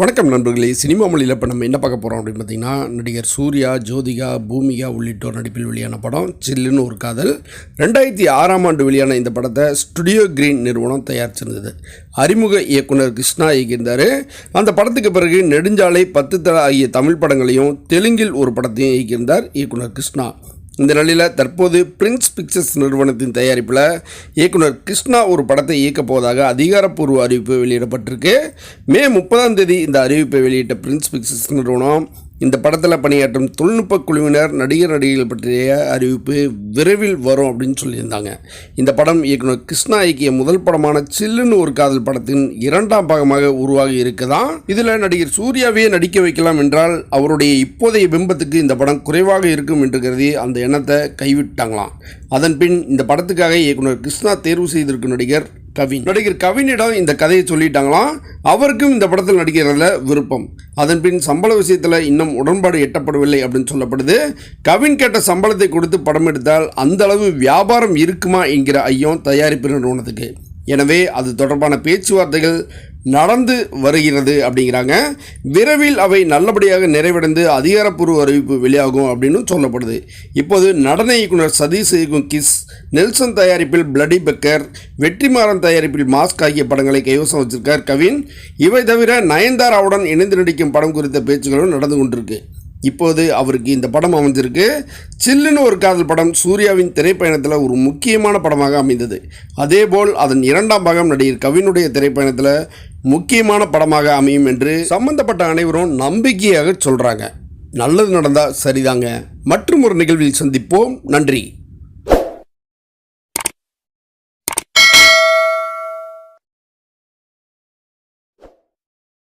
வணக்கம் நண்பர்களே. சினிமா மொழியில் இப்போ நம்ம என்ன பார்க்க போகிறோம் அப்படின்னு பார்த்தீங்கன்னா நடிகர் சூர்யா ஜோதிகா பூமிகா உள்ளிட்டோர் நடிப்பில் வெளியான படம் சில்லுன்னு ஒரு காதல். ரெண்டாயிரத்தி ஆறாம் ஆண்டு வெளியான இந்த படத்தை ஸ்டுடியோ கிரீன் நிறுவனம் தயாரிச்சிருந்தது. அறிமுக இயக்குனர் கிருஷ்ணா இயக்கியிருந்தார். அந்த படத்துக்கு பிறகு நெடுஞ்சாலை பத்து தள ஆகிய தமிழ் படங்களையும் தெலுங்கில் ஒரு படத்தையும் இயக்கியிருந்தார் இயக்குனர் கிருஷ்ணா. இந்த நிலையில் தற்போது பிரின்ஸ் பிக்சர்ஸ் நிறுவனத்தின் தயாரிப்பில் இயக்குனர் கிருஷ்ணா ஒரு படத்தை இயக்கப் போவதாக அதிகாரப்பூர்வ அறிவிப்பு வெளியிடப்பட்டிருக்கு. மே முப்பதாம் தேதி இந்த அறிவிப்பை வெளியிட்ட பிரின்ஸ் பிக்சர்ஸ் நிறுவனம் இந்த படத்தில் பணியாற்றும் தொழில்நுட்ப குழுவினர் நடிகர் நடிகைகள் பற்றிய அறிவிப்பு விரைவில் வரும் அப்படின்னு சொல்லியிருந்தாங்க. இந்த படம் இயக்குனர் கிருஷ்ணா இயக்கிய முதல் படமான சில்லுன்னு ஒரு காதல் படத்தின் இரண்டாம் பாகமாக உருவாகி இருக்குதான் இதில் நடிகர் சூர்யாவே நடிக்க வைக்கலாம் என்றால் அவருடைய இப்போதைய பிம்பத்துக்கு இந்த படம் குறைவாக இருக்கும் என்று கருதி அந்த எண்ணத்தை கைவிட்டாங்களாம். அதன்பின் இந்த படத்துக்காக இயக்குனர் கிருஷ்ணா தேர்வு செய்திருக்கும் நடிகர் கவின். நடிகர் கவினிடம் இந்த கதையை சொல்லிட்டாங்களாம். அவருக்கும் இந்த படத்தில் நடிக்கிறதுல விருப்பம். அதன் பின் சம்பள விஷயத்தில் இன்னும் உடன்பாடு எட்டப்படவில்லை அப்படின்னு சொல்லப்படுது. கவின் கேட்ட சம்பளத்தை கொடுத்து படம் எடுத்தால் அந்த அளவு வியாபாரம் இருக்குமா என்கிற ஐயம் தயாரிப்பு நிறுவனத்துக்கு. எனவே அது தொடர்பான பேச்சுவார்த்தைகள் நடந்து வருகிறது அப்படிங்கிறாங்க. விரைவில் அவை நல்லபடியாக நிறைவடைந்து அதிகாரப்பூர்வ அறிவிப்பு வெளியாகும் அப்படின்னு சொல்லப்படுது. இப்போது நடன இயக்குனர் சதீஷ் இயக்கும் கிஸ் நெல்சன் தயாரிப்பில் பிளடி பெக்கர் வெற்றிமாறன் தயாரிப்பில் மாஸ்க் ஆகிய படங்களை கைவசம் வச்சிருக்கார் கவின். இவை தவிர நயன்தாராவுடன் இணைந்து நடிக்கும் படம் குறித்த பேச்சுகளும் நடந்து கொண்டிருக்கு. இப்போது அவருக்கு இந்த படம் அமைஞ்சிருக்கு சில்லுன்னு ஒரு காதல் படம் சூர்யாவின் திரைப்பயணத்தில் ஒரு முக்கியமான படமாக அமைந்தது. அதேபோல் அதன் இரண்டாம் பாகம் நடிகர் கவினுடைய திரைப்பயணத்தில் முக்கியமான படமாக அமையும் என்று சம்பந்தப்பட்ட அனைவரும் நம்பிக்கையாக சொல்கிறாங்க நல்லது நடந்தால் சரிதாங்க. மற்றும் ஒரு நிகழ்வில் சந்திப்போம். நன்றி.